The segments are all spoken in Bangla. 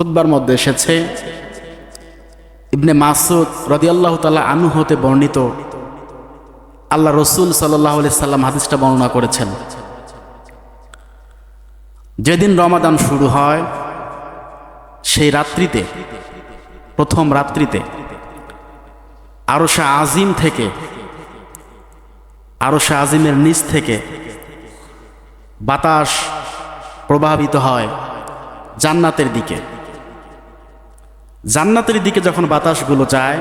খুতবার মধ্যে এসেছে। ইবনে মাসুদ রদিয়াল্লাহ তালা আনু হতে বর্ণিত আল্লাহ রসুল সাল্লাহ সাল্লাম হাদিসটা বর্ণনা করেছেন। যেদিন রমাদান শুরু হয়, সেই রাত্রিতে, প্রথম রাত্রিতে আরশা আজিম থেকে, আরশা আজিমের নিচ থেকে বাতাস প্রভাবিত হয় জান্নাতের দিকে। জান্নাতের দিকে যখন বাতাসগুলো যায়,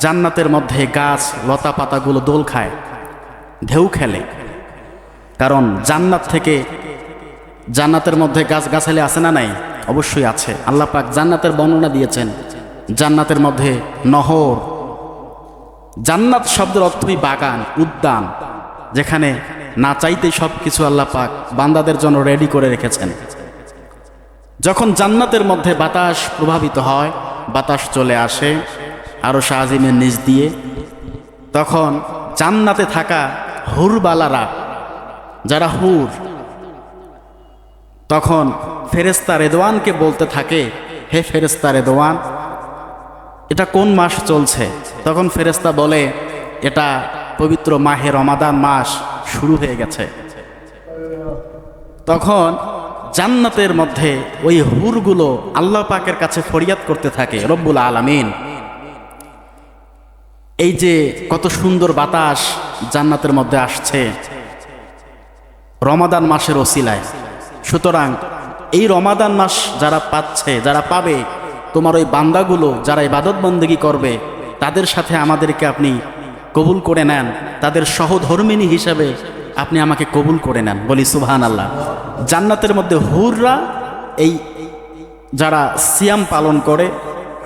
জান্নাতের মধ্যে গাছ, লতা পাতাগুলো দোল খায়, ঢেউ খেলে। কারণ জান্নাত থেকে জান্নাতের মধ্যে গাছ গাছালি আছে না নাই? অবশ্যই আছে। আল্লাহ পাক জান্নাতের বর্ণনা দিয়েছেন, জান্নাতের মধ্যে নহর। জান্নাত শব্দের অর্থই বাগান, উদ্যান, যেখানে না চাইতেই সব কিছু আল্লাহ পাক বান্দাদের জন্য রেডি করে রেখেছেন। যখন জান্নাতের মধ্যে বাতাস প্রভাবিত হয়, বাতাস চলে আসে আরও শাহজিমের নিচ দিয়ে, তখন জান্নাতে থাকা হুরবালারা, যারা হুর, তখন ফেরেস্তা রেদওয়ানকে বলতে থাকে, হে ফেরেস্তা রেদওয়ান, এটা কোন মাস চলছে? তখন ফেরেস্তা বলে, এটা পবিত্র মাহে রমাদান মাস শুরু হয়ে গেছে। তখন জান্নাতের মধ্যে ওই হুরগুলো আল্লাহ পাকের কাছে ফরিয়াদ করতে থাকে, রব্বুল আলামিন। এই যে কত সুন্দর বাতাস জান্নাতের মধ্যে আসছে, রমাদান মাসের ওসিলায়। সুতরাং এই রমাদান মাস যারা পাচ্ছে, যারা পাবে, তোমার ওই বান্দাগুলো যারা ইবাদত বন্দেগী করবে, তাদের সাথে আমাদেরকে আপনি কবুল করে নেন, তাদের সহধর্মিনী হিসাবে আপনি আমাকে কবুল করে নেন, বলি সুবহান আল্লাহ জান্নাতের মধ্যে হুররা, এই যারা সিয়াম পালন করে,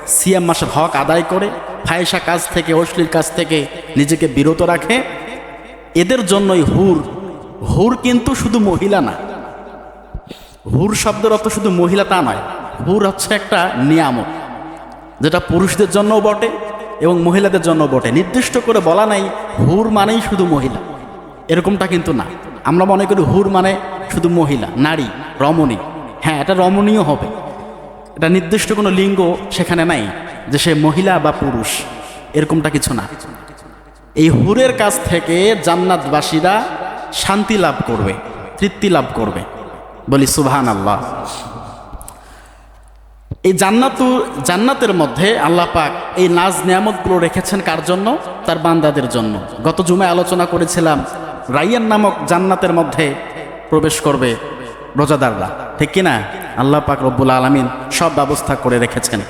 সিয়াম মাসের হক আদায় করে ফায়সা কাজ থেকে, অশ্লীল কাজ থেকে নিজেকে বিরত রাখে, এদের জন্যই হুর। হুর কিন্তু শুধু মহিলা না। হুর শব্দের অর্থ শুধু মহিলা তা নয়, হুর হচ্ছে একটা নিয়ামক যেটা পুরুষদের জন্যও বটে এবং মহিলাদের জন্য বটে। নির্দিষ্ট করে বলা নাই, হুর মানেই শুধু মহিলা। এরকমটা কিন্তু না। আমরা মনে করি হুর মানে শুধু মহিলা, নারী, রমণী। হ্যাঁ এটা রমণীয় হবে। এটা নির্দিষ্ট কোনো লিঙ্গ সেখানে নাই যে সে মহিলা বা পুরুষ। এরকমটা কিছু না। এই হুরের কাছ থেকে জান্নাতবাসীরা শান্তি লাভ করবে, তৃপ্তি লাভ করবে। বলি সুবহান আল্লাহ এই জান্নাতু, জান্নাতের মধ্যে আল্লাহ পাক এই নাজ নিয়ামতগুলো রেখেছেন কার জন্য? তার বান্দাদের জন্য। গত জুমায় আলোচনা করেছিলাম রাইয়ান নামক জান্নাতের মধ্যে প্রবেশ করবে রোজাদাররা। ঠিক কিনা? আল্লাহ পাক রব্বুল আলমিন সব ব্যবস্থা করে রেখেছেন।